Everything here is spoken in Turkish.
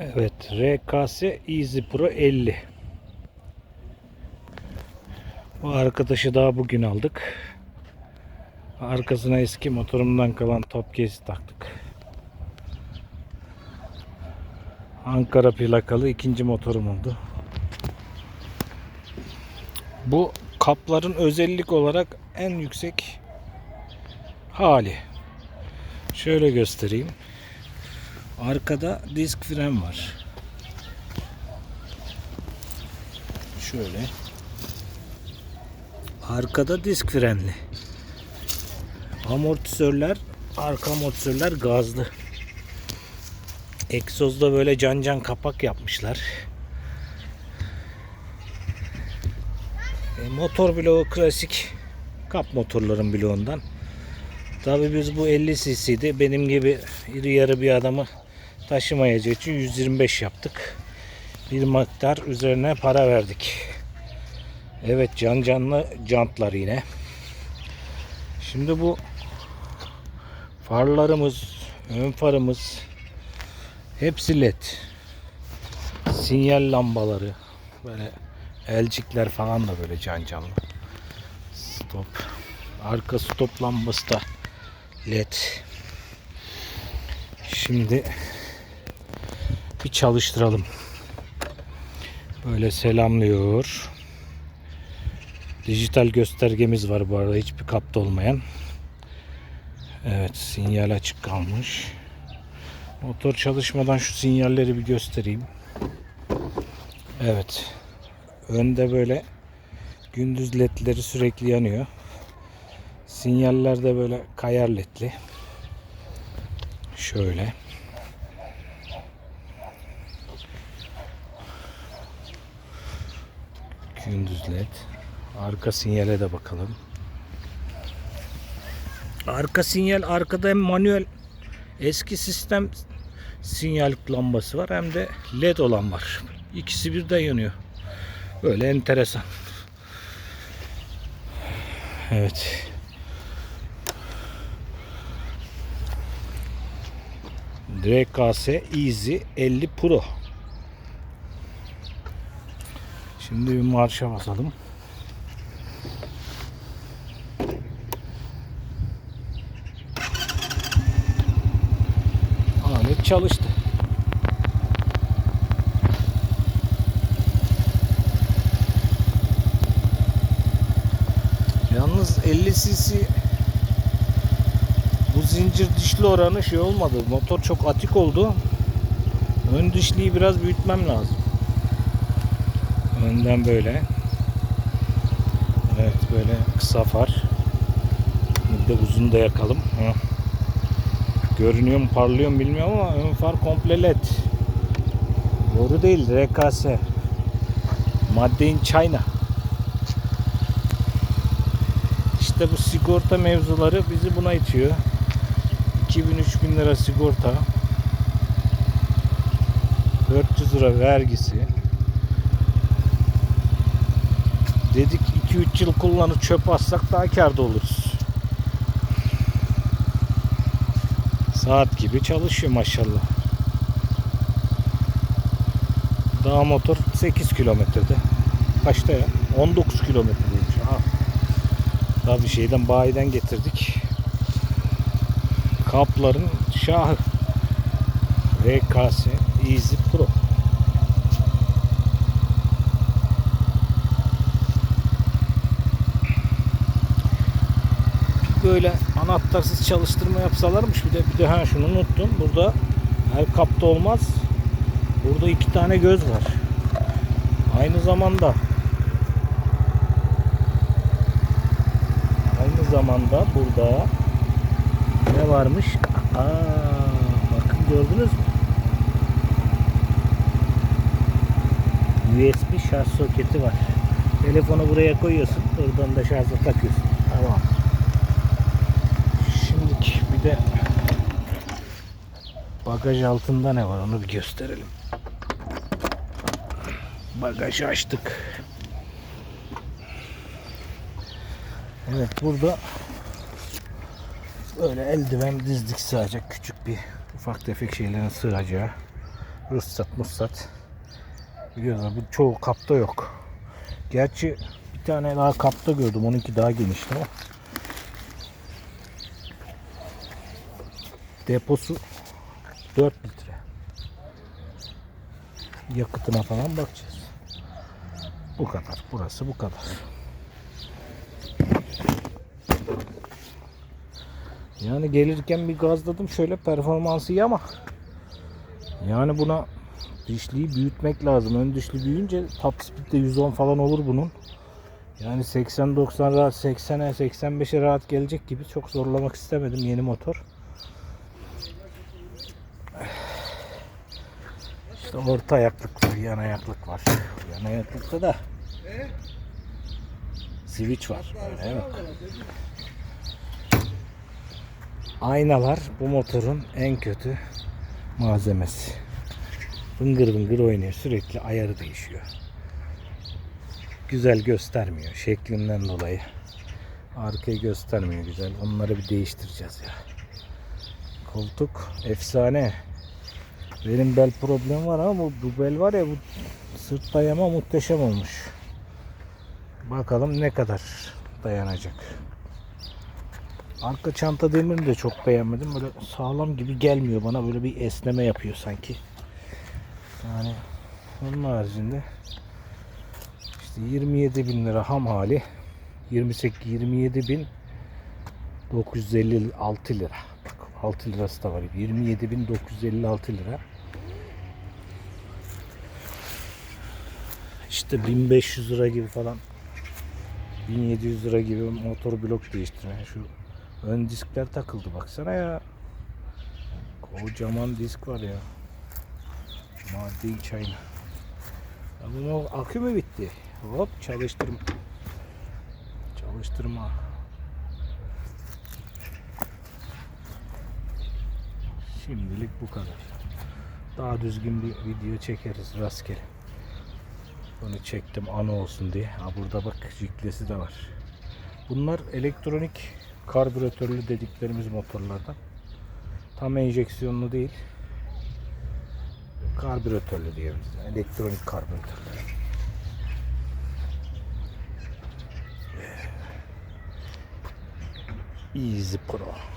Evet RKS Easy Pro 50. Bu arkadaşı daha bugün aldık. Arkasına eski motorumdan kalan top case taktık. Ankara plakalı ikinci motorum oldu. Bu kapların özellik olarak en yüksek hali. Şöyle göstereyim. Arkada disk fren var. Şöyle. Arkada disk frenli. Amortisörler, arka amortisörler gazlı. Egzozda böyle can can kapak yapmışlar. E, motor bloğu klasik kap motorların bloğundan. Tabii biz bu 50 cc'di. Benim gibi iri yarı bir adamı taşımayacağı için 125 yaptık. Bir miktar üzerine para verdik. Evet can canlı jantlar yine. Şimdi bu farlarımız, ön farımız hepsi led. Sinyal lambaları böyle elcikler falan da böyle can canlı. Stop. Arka stop lambası da led. Şimdi bir çalıştıralım. Böyle selamlıyor. Dijital göstergemiz var bu arada hiçbir kapta olmayan. Evet sinyal açık kalmış. Motor çalışmadan şu sinyalleri bir göstereyim. Evet. Önde böyle gündüz ledleri sürekli yanıyor. Sinyaller de böyle kayar ledli. Şöyle. Gündüz led. Arka sinyale de bakalım. Arka sinyal arkada hem manuel eski sistem sinyal lambası var hem de led olan var. İkisi birden yanıyor. Böyle enteresan. Evet. DKS Easy 50 Pro. Şimdi bir marşa basalım. Alet çalıştı. Yalnız 50 cc bu zincir dişli oranı şey olmadı. Motor çok atik oldu. Ön dişliyi biraz büyütmem lazım. Önden böyle. Evet böyle kısa far. Bir de uzun da yakalım. Hı. Görünüyor mu parlıyor mu bilmiyorum ama ön far komple led. Doğru değil RKS. Madde in China. İşte bu sigorta mevzuları bizi buna itiyor. 2000-3000 lira sigorta. 400 lira vergisi. Dedik 2-3 yıl kullanıp çöp atsak daha karda oluruz. Saat gibi çalışıyor maşallah. Dağ motor 8 kilometrede. Kaçta ya? 19 kilometredeymiş. Aha. Daha bir şeyden bayiden getirdik. Kapların şahı. VKS Easy Pro. Böyle anahtarsız çalıştırma yapsalarmış. Bir de bir de ha şunu unuttum. Burada her kapta olmaz. Burada iki tane göz var. Aynı zamanda aynı zamanda burada ne varmış? Aa, bakın gördünüz mü? USB şarj soketi var. Telefonu buraya koyuyorsun buradan da şarja takıyorsun. Tamam de bagaj altında ne var onu bir gösterelim. Bagajı açtık. Evet burada böyle eldiven dizdik sığacak küçük bir ufak tefek şeylerin sığacağı Ruhsat musat. Biliyorlar bu çoğu kapta yok. Gerçi bir tane daha kapta gördüm. Onunki daha genişti ama. Deposu 4 litre. Yakıtına falan bakacağız. Bu kadar. Burası bu kadar. Yani gelirken bir gazladım şöyle performansı iyi ama yani buna dişliyi büyütmek lazım. Ön dişli büyüyünce top speed de 110 falan olur bunun. Yani 80-90 rahat 80'e 85'e rahat gelecek gibi çok zorlamak istemedim yeni motor. İşte orta ayaklık var, yan ayaklık var. Yan ayaklıkta da switch var. Öyle yok. Aynalar bu motorun en kötü malzemesi. Bıngır bıngır oynuyor. Sürekli ayarı değişiyor. Güzel göstermiyor şeklinden dolayı. Arkayı göstermiyor güzel. Onları bir değiştireceğiz ya. Koltuk efsane. Benim bel problemi var ama bu, bu bel var ya bu sırt dayama muhteşem olmuş. Bakalım ne kadar dayanacak. Arka çanta demirini de çok beğenmedim. Böyle sağlam gibi gelmiyor bana. Böyle bir esneme yapıyor sanki. Yani onun haricinde işte 27 bin lira ham hali 28 27 bin 956 lira. Bak 6 lirası da var. 27 bin 956 lira. İşte 1500 lira gibi falan 1700 lira gibi motor blok değiştirme. Şu ön diskler takıldı baksana ya. Kocaman disk var ya. Maddi çayna. Ya bunun akü mü bitti? Hop çalıştırma. Çalıştırma. Şimdilik bu kadar. Daha düzgün bir video çekeriz rastgele. Bunu çektim anı olsun diye. Ha burada bak jiklesi de var. Bunlar elektronik karbüratörlü dediklerimiz motorlardan. Tam enjeksiyonlu değil. Karbüratörlü diyoruz. Elektronik karbüratörler. Easy Pro.